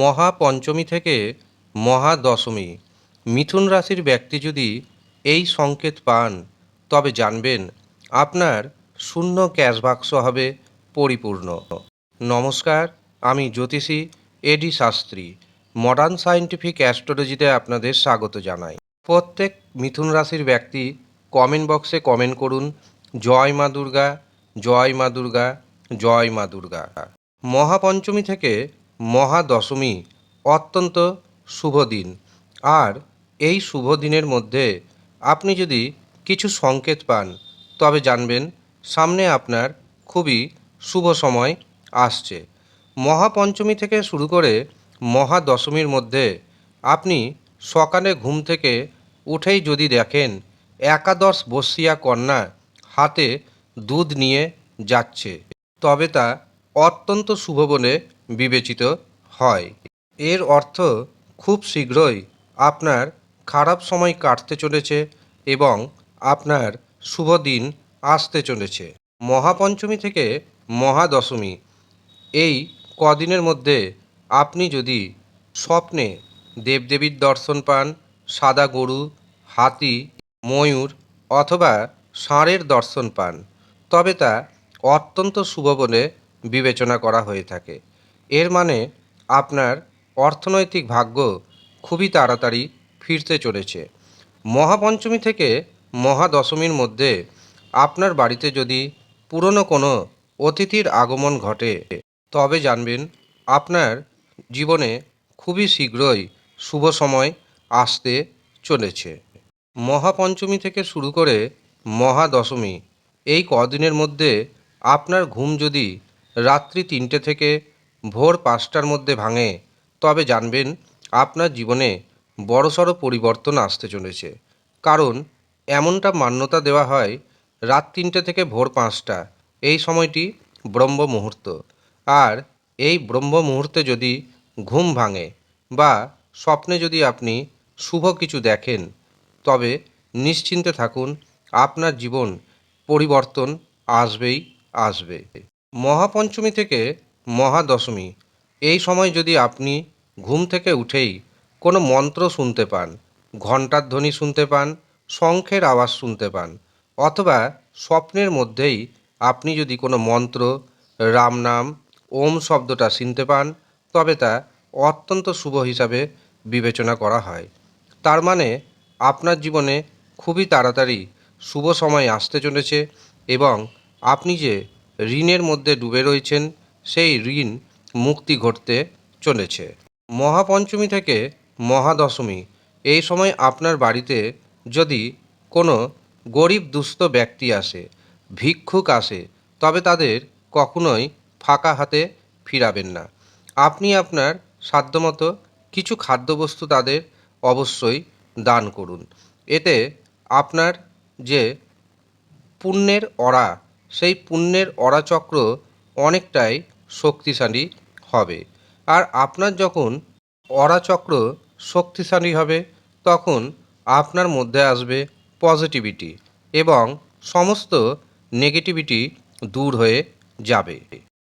মহাপঞ্চমী থেকে মহাদশমী। মিথুন রাশির ব্যক্তি যদি এই সংকেত পান, তবে জানবেন আপনার শূন্য ক্যাশ বাক্স হবে পরিপূর্ণ। নমস্কার, আমি জ্যোতিষী এডি শাস্ত্রী। মডার্ন সায়েন্টিফিক অ্যাস্ট্রোলজিতে আপনাদের স্বাগত জানাই। প্রত্যেক মিথুন রাশির ব্যক্তি কমেন্ট বক্সে কমেন্ট করুন, জয় মা দুর্গা, জয় মা দুর্গা, জয় মা দুর্গা। মহাপঞ্চমী থেকে মহাদশমী, অত্যন্ত শুভ দিন। আর এই শুভ দিনের মধ্যে আপনি যদি কিছু সংকেত পান, তবে জানবেন সামনে আপনার খুবই শুভ সময় আসছে। মহাপঞ্চমী থেকে শুরু করে মহাদশমীর মধ্যে আপনি সকালে ঘুম থেকে উঠেই যদি দেখেন একাদশ বর্ষিয়া কন্যা হাতে দুধ নিয়ে যাচ্ছে, তবে তা অত্যন্ত শুভ বলে বিবেচিত হয়। এর অর্থ খুব শীঘ্রই আপনার খারাপ সময় কাটতে চলেছে এবং আপনার শুভ দিন আসতে চলেছে। মহাপঞ্চমী থেকে মহাদশমী, এই কদিনের মধ্যে আপনি যদি স্বপ্নে দেবদেবীর দর্শন পান, সাদা গরু, হাতি, ময়ূর অথবা ষাঁড়ের দর্শন পান, তবে তা অত্যন্ত শুভ বলে বিবেচনা করা হয়ে থাকে। এর মানে আপনার অর্থনৈতিক ভাগ্য খুবই তাড়াতাড়ি ফিরতে চলেছে। মহাপঞ্চমী থেকে মহাদশমীর মধ্যে আপনার বাড়িতে যদি পুরনো কোনো অতিথির আগমন ঘটে, তবে জানবেন আপনার জীবনে খুবই শীঘ্রই শুভ সময় আসতে চলেছে। মহাপঞ্চমী থেকে শুরু করে মহাদশমী এই কদিনের মধ্যে আপনার ঘুম যদি রাত্রি তিনটে থেকে ভোর পাঁচটার মধ্যে ভাঙে। তবে জানবেন, আপনার জীবনে বড়সড় পরিবর্তন আসতে চলেছে। কারণ, এমনটা মান্যতা দেওয়া হয় রাত তিনটে থেকে ভোর পাঁচটা। এই সময়টি ব্রহ্ম মুহূর্ত। আর এই ব্রহ্ম মুহূর্তে যদি ঘুম ভাঙে বা স্বপ্নে যদি আপনি শুভ কিছু দেখেন, তবে নিশ্চিন্তে থাকুন, আপনার জীবন পরিবর্তন আসবেই আসবে। মহাপঞ্চমী থেকে মহাদশমী। এই সময় যদি আপনি ঘুম থেকে উঠেই কোনো মন্ত্র শুনতে পান, ঘণ্টার ধ্বনি শুনতে পান, শঙ্খের আওয়াজ শুনতে পান, অথবা স্বপ্নের মধ্যেই আপনি যদি কোনো মন্ত্র, রাম নাম, ওম শব্দটা শুনতে পান, তবে তা অত্যন্ত শুভ হিসাবে বিবেচনা করা হয়। তার মানে আপনার জীবনে খুবই তাড়াতাড়ি শুভ সময় আসতে চলেছে এবং আপনি যে ঋণের মধ্যে ডুবে রয়েছেন সেই ঋণ মুক্তি ঘটতে চলেছে। মহাপঞ্চমী থেকে মহাদশমী, এই সময় আপনার বাড়িতে যদি কোনো গরিব দুস্থ ব্যক্তি আসে, ভিক্ষুক আসে, তবে তাদের কখনোই ফাঁকা হাতে ফিরাবেন না। আপনি আপনার সাধ্যমতো কিছু খাদ্যবস্তু তাদের অবশ্যই দান করুন। এতে আপনার যে পুণ্যের অরা সেই পুণ্যের অরা চক্র অনেকটাই শক্তিশালী হবে। আর আপনার যখন অরাচক্র শক্তিশালী হবে, তখন আপনার মধ্যে আসবে পজিটিভিটি এবং সমস্ত নেগেটিভিটি দূর হয়ে যাবে।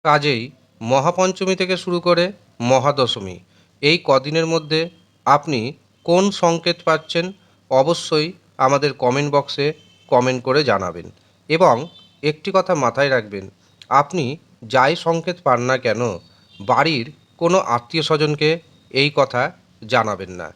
কাজেই মহাপঞ্চমী থেকে শুরু করে মহাদশমী, এই কদিনের মধ্যে আপনি কোন সংকেত পাচ্ছেন অবশ্যই আমাদের কমেন্ট বক্সে কমেন্ট করে জানাবেন। এবং একটি কথা মাথায় রাখবেন, আপনি যাই সংকেত পান না কেন, বাড়ির কোনো আত্মীয় স্বজনকে এই কথা জানাবেন না।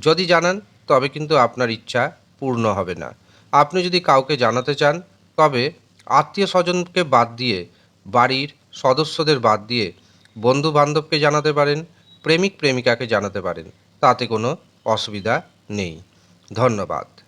যদি জানান, তবে কিন্তু আপনার ইচ্ছা পূর্ণ হবে না। আপনি যদি কাউকে জানাতে চান, তবে আত্মীয় স্বজনকে বাদ দিয়ে, বাড়ির সদস্যদের বাদ দিয়ে বন্ধু বান্ধবকে জানাতে পারেন, প্রেমিক প্রেমিকাকে জানাতে পারেন, তাতে কোনো অসুবিধা নেই। ধন্যবাদ।